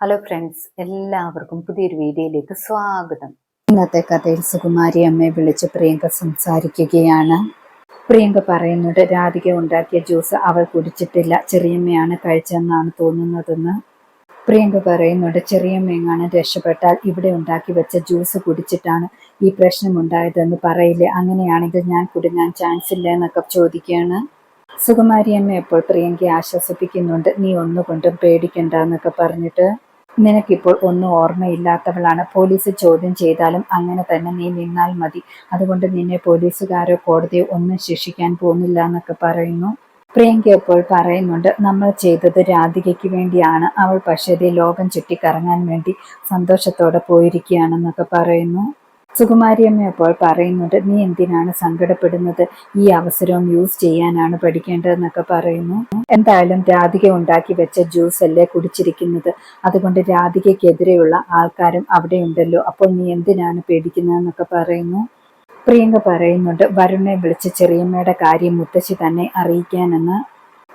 Hello friends എല്ലാവർക്കും പുതിയൊരു വീഡിയോയിലേക്ക് സ്വാഗതം. ഇന്നത്തെ കഥയിൽ സുകുമാരി അമ്മയെ വിളിച്ച് പ്രിയങ്ക സംസാരിക്കുകയാണ്. പ്രിയങ്ക പറയുന്നുണ്ട് രാധിക ഉണ്ടാക്കിയ ജ്യൂസ് അവൾ കുടിച്ചിട്ടില്ല ചെറിയമ്മയാണ് കഴിച്ചെന്നാണ് തോന്നുന്നതെന്ന്. പ്രിയങ്ക പറയുന്നുണ്ട് ചെറിയമ്മയാണ് രക്ഷപ്പെട്ടാൽ ഇവിടെ ഉണ്ടാക്കി വെച്ച ജ്യൂസ് കുടിച്ചിട്ടാണ് ഈ പ്രശ്നം ഉണ്ടായതെന്ന് പറയില്ലേ? അങ്ങനെയാണെങ്കിൽ ഞാൻ കുടുങ്ങാൻ ചാൻസ് ഇല്ല എന്നൊക്കെ ചോദിക്കുകയാണ്. സുകുമാരി അമ്മ എപ്പോൾ പ്രിയങ്കയെ ആശ്വസിപ്പിക്കുന്നുണ്ട് നീ ഒന്നുകൊണ്ടും പേടിക്കണ്ട എന്നൊക്കെ പറഞ്ഞിട്ട് നിനക്കിപ്പോൾ ഒന്നും ഓർമ്മയില്ലാത്തവളാണ്. പോലീസ് ചോദ്യം ചെയ്താലും അങ്ങനെ തന്നെ നീ നിന്നാൽ മതി. അതുകൊണ്ട് നിന്നെ പോലീസുകാരോ കോടതിയോ ഒന്നും ശിക്ഷിക്കാൻ പോകുന്നില്ല എന്നൊക്കെ പറയുന്നു. പ്രിയങ്ക ഇപ്പോൾ പറയുന്നുണ്ട് നമ്മൾ ചെയ്തത് രാധികയ്ക്ക് വേണ്ടിയാണ്. അവൾ പക്ഷേ ലോകം ചുറ്റിക്കറങ്ങാൻ വേണ്ടി സന്തോഷത്തോടെ പോയിരിക്കുകയാണെന്നൊക്കെ പറയുന്നു. സുകുമാരിയമ്മ അപ്പോൾ പറയുന്നുണ്ട് നീ എന്തിനാണ് സങ്കടപ്പെടുന്നത്? ഈ അവസരവും യൂസ് ചെയ്യാനാണ് പഠിക്കേണ്ടതെന്നൊക്കെ പറയുന്നു. എന്തായാലും രാധിക ഉണ്ടാക്കി വെച്ച ജ്യൂസ് അല്ലേ കുടിച്ചിരിക്കുന്നത്? അതുകൊണ്ട് രാധികയ്ക്കെതിരെയുള്ള ആൾക്കാരും അവിടെ ഉണ്ടല്ലോ അപ്പോൾ നീ എന്തിനാണ് പേടിക്കുന്നതെന്നൊക്കെ പറയുന്നു. പ്രിയങ്ക പറയുന്നുണ്ട് വരുണെ വിളിച്ച് ചെറിയമ്മയുടെ കാര്യം മുത്തശ്ശി തന്നെ അറിയിക്കാനെന്ന്.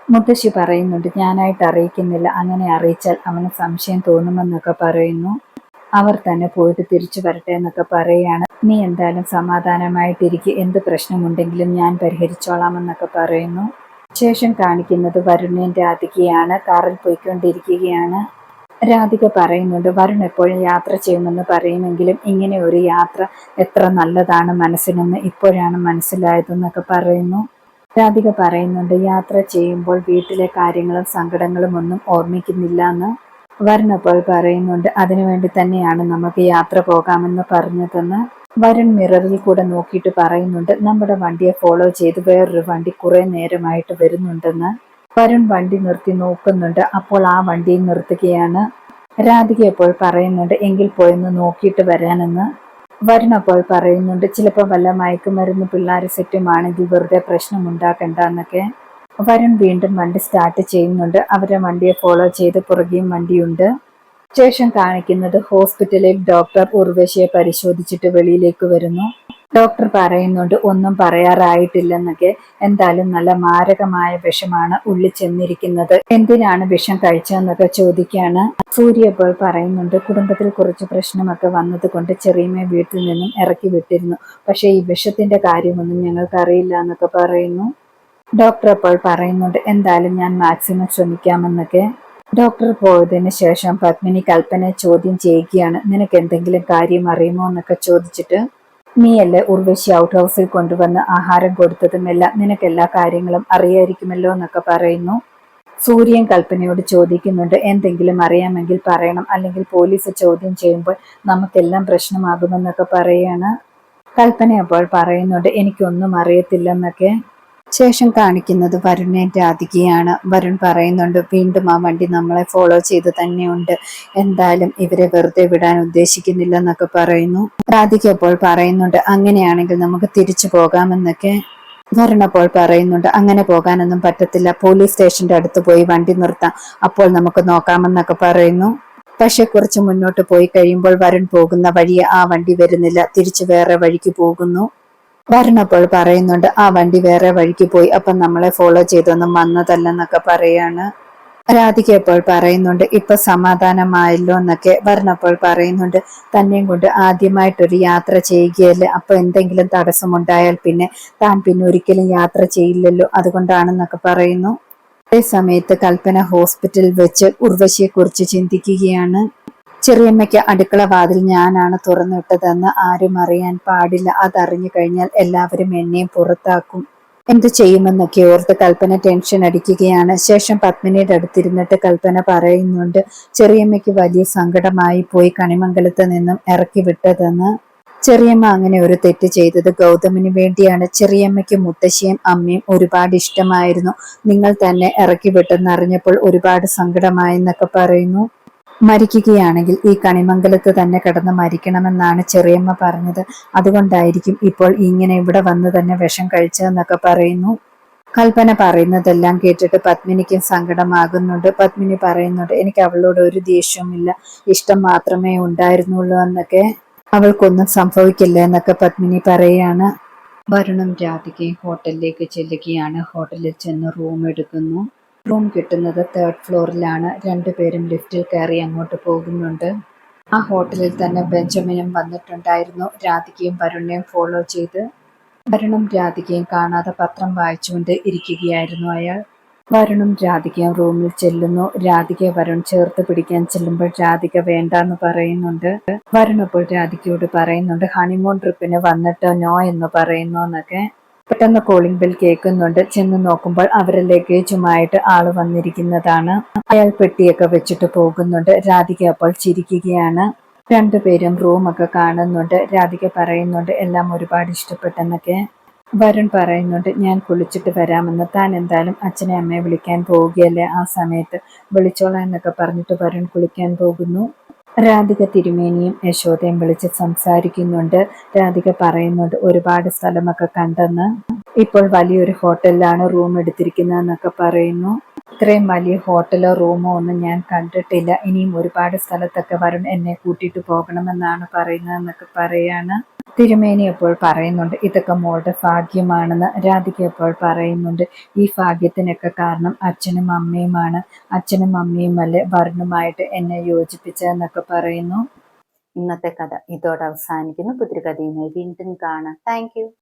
മുത്തശ്ശി പറയുന്നുണ്ട് ഞാനായിട്ട് അറിയിക്കുന്നില്ല. അങ്ങനെ അറിയിച്ചാൽ അവന് സംശയം തോന്നുമെന്നൊക്കെ പറയുന്നു. അവർ തന്നെ പോയിട്ട് തിരിച്ചു വരട്ടെ എന്നൊക്കെ പറയുകയാണ് നീ എന്തായാലും സമാധാനമായിട്ടിരിക്കുക എന്ത് പ്രശ്നമുണ്ടെങ്കിലും ഞാൻ പരിഹരിച്ചോളാം എന്നൊക്കെ പറയുന്നു. ശേഷം കാണിക്കുന്നത് വരുണേൻ രാധികയാണ് കാറിൽ പോയിക്കൊണ്ടിരിക്കുകയാണ്. രാധിക പറയുന്നുണ്ട് വരുൺ എപ്പോഴും യാത്ര ചെയ്യുമെന്ന് പറയുമെങ്കിലും ഇങ്ങനെ ഒരു യാത്ര എത്ര നല്ലതാണ് മനസ്സിനെന്ന് ഇപ്പോഴാണ് മനസ്സിലായതെന്നൊക്കെ പറയുന്നു. രാധിക പറയുന്നുണ്ട് യാത്ര ചെയ്യുമ്പോൾ വീട്ടിലെ കാര്യങ്ങളും സങ്കടങ്ങളും ഒന്നും ഓർമ്മിക്കുന്നില്ല എന്ന്. വരുൺ പറയുന്നുണ്ട് അതിനുവേണ്ടി തന്നെയാണ് നമുക്ക് യാത്ര പോകാമെന്ന് പറഞ്ഞതെന്ന് വരുൺ മിററിൽ കൂടെ നോക്കിയിട്ട് പറയുന്നുണ്ട് നമ്മുടെ വണ്ടിയെ ഫോളോ ചെയ്ത് വേറൊരു വണ്ടി കുറെ നേരമായിട്ട് വരുന്നുണ്ടെന്ന് വരുൺ വണ്ടി നിർത്തി നോക്കുന്നുണ്ട് അപ്പോൾ ആ വണ്ടി നിർത്തുകയാണ്. രാധിക അപ്പോൾ പറയുന്നുണ്ട് എങ്കിൽ പോയെന്ന് നോക്കിയിട്ട് വരാനെന്ന്. വരുൺ അപ്പോൾ പറയുന്നുണ്ട് ചിലപ്പോൾ വല്ല മയക്കുമരുന്ന് പിള്ളേർ സെറ്റുമാണെങ്കിൽ വെറുതെ പ്രശ്നം ഉണ്ടാക്കണ്ട എന്നൊക്കെ വരുൺ വീണ്ടും വണ്ടി സ്റ്റാർട്ട് ചെയ്യുന്നുണ്ട്. അവരുടെ വണ്ടിയെ ഫോളോ ചെയ്ത് പുറകെയും വണ്ടിയുണ്ട്. ശേഷം കാണിക്കുന്നത് ഹോസ്പിറ്റലിൽ ഡോക്ടർ ഉർവശിയെ പരിശോധിച്ചിട്ട് വെളിയിലേക്ക് വരുന്നു. ഡോക്ടർ പറയുന്നുണ്ട് ഒന്നും പറയാറായിട്ടില്ലെന്നൊക്കെ. എന്തായാലും നല്ല മാരകമായ വിഷമാണ് ഉള്ളിൽ ചെന്നിരിക്കുന്നത്. എന്തിനാണ് വിഷം കഴിച്ചതെന്നൊക്കെ ചോദിക്കുകയാണ്. സൂര്യ ഇപ്പോൾ പറയുന്നുണ്ട് കുടുംബത്തിൽ കുറച്ച് പ്രശ്നമൊക്കെ വന്നത് കൊണ്ട് ചെറിയമ്മ വീട്ടിൽ നിന്നും ഇറക്കി വിട്ടിരുന്നു. പക്ഷേ ഈ വിഷത്തിന്റെ കാര്യമൊന്നും ഞങ്ങൾക്ക് അറിയില്ല എന്നൊക്കെ പറയുന്നു. ഡോക്ടർ അപ്പോൾ പറയുന്നുണ്ട് എന്തായാലും ഞാൻ മാക്സിമം ശ്രമിക്കാമെന്നൊക്കെ. ഡോക്ടർ പോയതിന് ശേഷം പത്മിനി കൽപ്പനയെ ചോദ്യം ചെയ്യുകയാണ്. നിനക്ക് എന്തെങ്കിലും കാര്യം അറിയുമോ എന്നൊക്കെ ചോദിച്ചിട്ട് നീയല്ലേ ഉർവശി ഔട്ട് ഹൗസിൽ കൊണ്ടുവന്ന് ആഹാരം കൊടുത്തതുമെല്ലാം നിനക്ക് എല്ലാ കാര്യങ്ങളും അറിയായിരിക്കുമല്ലോ എന്നൊക്കെ പറയുന്നു. സൂര്യൻ കൽപ്പനയോട് ചോദിക്കുന്നുണ്ട് എന്തെങ്കിലും അറിയാമെങ്കിൽ പറയണം. അല്ലെങ്കിൽ പോലീസ് ചോദ്യം ചെയ്യുമ്പോൾ നമുക്കെല്ലാം പ്രശ്നമാകുമെന്നൊക്കെ പറയുകയാണ് കൽപ്പന അപ്പോൾ പറയുന്നുണ്ട് എനിക്കൊന്നും അറിയത്തില്ലെന്നൊക്കെ. ശേഷം കാണിക്കുന്നത് വരുണെ രാധികയാണ്. വരുൺ പറയുന്നുണ്ട് വീണ്ടും ആ വണ്ടി നമ്മളെ ഫോളോ ചെയ്ത് തന്നെയുണ്ട്. എന്തായാലും ഇവരെ വെറുതെ വിടാൻ ഉദ്ദേശിക്കുന്നില്ല എന്നൊക്കെ പറയുന്നു. രാധിക അപ്പോൾ പറയുന്നുണ്ട് അങ്ങനെയാണെങ്കിൽ നമുക്ക് തിരിച്ചു പോകാമെന്നൊക്കെ. വരുൺ അപ്പോൾ പറയുന്നുണ്ട് അങ്ങനെ പോകാനൊന്നും പറ്റത്തില്ല. പോലീസ് സ്റ്റേഷന്റെ അടുത്ത് പോയി വണ്ടി നിർത്താം. അപ്പോൾ നമുക്ക് നോക്കാമെന്നൊക്കെ പറയുന്നു. പക്ഷെ കുറച്ച് മുന്നോട്ട് പോയി കഴിയുമ്പോൾ വരുൺ പോകുന്ന വഴിയെ ആ വണ്ടി വരുന്നില്ല. തിരിച്ചു വേറെ വഴിക്ക് പോകുന്നു. വരുണപ്പോൾ പറയുന്നുണ്ട് ആ വണ്ടി വേറെ വഴിക്ക് പോയി. അപ്പം നമ്മളെ ഫോളോ ചെയ്തൊന്നും വന്നതല്ലെന്നൊക്കെ പറയാണ്. രാധിക ഇപ്പോൾ പറയുന്നുണ്ട് ഇപ്പൊ സമാധാനമായല്ലോ എന്നൊക്കെ വരണപ്പോൾ പറയുന്നുണ്ട് തന്നെയും കൊണ്ട് ആദ്യമായിട്ടൊരു യാത്ര ചെയ്യുകയല്ലേ. അപ്പൊ എന്തെങ്കിലും തടസ്സമുണ്ടായാൽ പിന്നെ താൻ പിന്നെ ഒരിക്കലും യാത്ര ചെയ്യില്ലല്ലോ. അതുകൊണ്ടാണെന്നൊക്കെ പറയുന്നു. അതേ സമയത്ത് കൽപ്പന ഹോസ്പിറ്റലിൽ വെച്ച് ഉർവശിയെ കുറിച്ച് ചിന്തിക്കുകയാണ്. ചെറിയമ്മയ്ക്ക് അടുക്കള വാതിൽ ഞാനാണ് തുറന്നിട്ടതെന്ന് ആരും അറിയാൻ പാടില്ല. അതറിഞ്ഞു കഴിഞ്ഞാൽ എല്ലാവരും എന്നെയും പുറത്താക്കും. എന്തു ചെയ്യുമെന്നൊക്കെ ഓർത്ത് കൽപ്പന ടെൻഷൻ അടിക്കുകയാണ്. ശേഷം പത്മിനിയുടെ അടുത്തിരുന്നിട്ട് കൽപ്പന പറയുന്നുണ്ട് ചെറിയമ്മയ്ക്ക് വലിയ സങ്കടമായി പോയി കണിമംഗലത്ത് നിന്നും ഇറക്കി വിട്ടതെന്ന്. ചെറിയമ്മ അങ്ങനെ ഒരു തെറ്റ് ചെയ്തത് ഗൗതമിന് വേണ്ടിയാണ്. ചെറിയമ്മയ്ക്ക് മുത്തശ്ശിയും അമ്മയും ഒരുപാട് ഇഷ്ടമായിരുന്നു. നിങ്ങൾ തന്നെ ഇറക്കി വിട്ടെന്നറിഞ്ഞപ്പോൾ ഒരുപാട് സങ്കടമായെന്നൊക്കെ പറയുന്നു. മരിക്കുകയാണെങ്കിൽ ഈ കണിമംഗലത്ത് തന്നെ കിടന്ന് മരിക്കണമെന്നാണ് ചെറിയമ്മ പറഞ്ഞത്. അതുകൊണ്ടായിരിക്കും ഇപ്പോൾ ഇങ്ങനെ ഇവിടെ വന്ന് തന്നെ വിഷം കഴിച്ചതെന്നൊക്കെ പറയുന്നു. കൽപ്പന പറയുന്നതെല്ലാം കേട്ടിട്ട് പത്മിനിക്കും സങ്കടമാകുന്നുണ്ട്. പത്മിനി പറയുന്നുണ്ട് എനിക്ക് അവളോട് ഒരു ദേഷ്യവുമില്ല. ഇഷ്ടം മാത്രമേ ഉണ്ടായിരുന്നുള്ളൂ എന്നൊക്കെ. അവൾക്കൊന്നും സംഭവിക്കില്ല എന്നൊക്കെ പത്മിനി പറയുകയാണ്. വരുണും രാധികയും ഹോട്ടലിലേക്ക് ചെല്ലുകയാണ്. ഹോട്ടലിൽ ചെന്ന് റൂം എടുക്കുന്നു. റൂം കിട്ടുന്നത് തേർഡ് ഫ്ലോറിലാണ് രണ്ടുപേരും ലിഫ്റ്റിൽ കയറി അങ്ങോട്ട് പോകുന്നുണ്ട്. ആ ഹോട്ടലിൽ തന്നെ ബെഞ്ചമിനും വന്നിട്ടുണ്ടായിരുന്നു. രാധികയും വരുണയും ഫോളോ ചെയ്ത്. വരുണും രാധികയും കാണാതെ പത്രം വായിച്ചുകൊണ്ട് ഇരിക്കുകയായിരുന്നു അയാൾ. വരുണും രാധികയും റൂമിൽ ചെല്ലുന്നു. രാധികയെ വരുൺ ചേർത്ത് പിടിക്കാൻ ചെല്ലുമ്പോൾ രാധിക വേണ്ടെന്ന് പറയുന്നുണ്ട്. വരുൺ അപ്പോൾ രാധികയോട് പറയുന്നുണ്ട് ഹണിമൂൺ ട്രിപ്പിന് വന്നിട്ട് നോ എന്ന് പറയുന്നു എന്നൊക്കെ. പെട്ടെന്ന് കോളിംഗ് ബെൽ കേൾക്കുന്നുണ്ട്. ചെന്ന് നോക്കുമ്പോൾ അവരുടെ ലഗേജുമായിട്ട് ആൾ വന്നിരിക്കുന്നതാണ്. അയാൾ പെട്ടിയൊക്കെ വെച്ചിട്ട് പോകുന്നുണ്ട്. രാധിക അപ്പോൾ ചിരിക്കുകയാണ്. രണ്ടുപേരും റൂമൊക്കെ കാണുന്നുണ്ട്. രാധിക പറയുന്നുണ്ട് എല്ലാം ഒരുപാട് ഇഷ്ടപ്പെട്ടെന്നൊക്കെ. വരുൺ പറയുന്നുണ്ട് ഞാൻ കുളിച്ചിട്ട് വരാമെന്ന്. താൻ എന്തായാലും അച്ഛനെ അമ്മയെ വിളിക്കാൻ പോവുകയല്ലേ ആ സമയത്ത്. വിളിച്ചോളാം എന്നൊക്കെ പറഞ്ഞിട്ട് വരുൺ കുളിക്കാൻ പോകുന്നു. രാധിക തിരുമേനിയും യശോദയും വിളിച്ച് സംസാരിക്കുന്നുണ്ട്. രാധിക പറയുന്നുണ്ട് ഒരുപാട് സ്ഥലമൊക്കെ കണ്ടെന്ന്. ഇപ്പോൾ വലിയൊരു ഹോട്ടലിലാണ് റൂം എടുത്തിരിക്കുന്നതെന്നൊക്കെ പറയുന്നു. ഇത്രയും വലിയ ഹോട്ടലോ റൂമോ ഒന്നും ഞാൻ കണ്ടിട്ടില്ല. ഇനിയും ഒരുപാട് സ്ഥലത്തൊക്കെ വരും എന്നെ കൂട്ടിയിട്ട് പോകണമെന്നാണ് പറയുന്നതെന്നൊക്കെ പറയാണ്. തിരുമേനി അപ്പോൾ പറയുന്നുണ്ട് ഇതൊക്കെ മോളുടെ ഭാഗ്യമാണെന്ന് രാധിക അപ്പോൾ പറയുന്നുണ്ട്. ഈ ഭാഗ്യത്തിനൊക്കെ കാരണം അച്ഛനും അമ്മയുമാണ്. അച്ഛനും അമ്മയും അല്ലെ വർണുമായിട്ട് എന്നെ യോജിപ്പിച്ചതെന്നൊക്കെ പറയുന്നു. ഇന്നത്തെ കഥ ഇതോടെ അവസാനിക്കുന്നു. പുതിരി കഥയുമായി വീണ്ടും കാണാം. താങ്ക്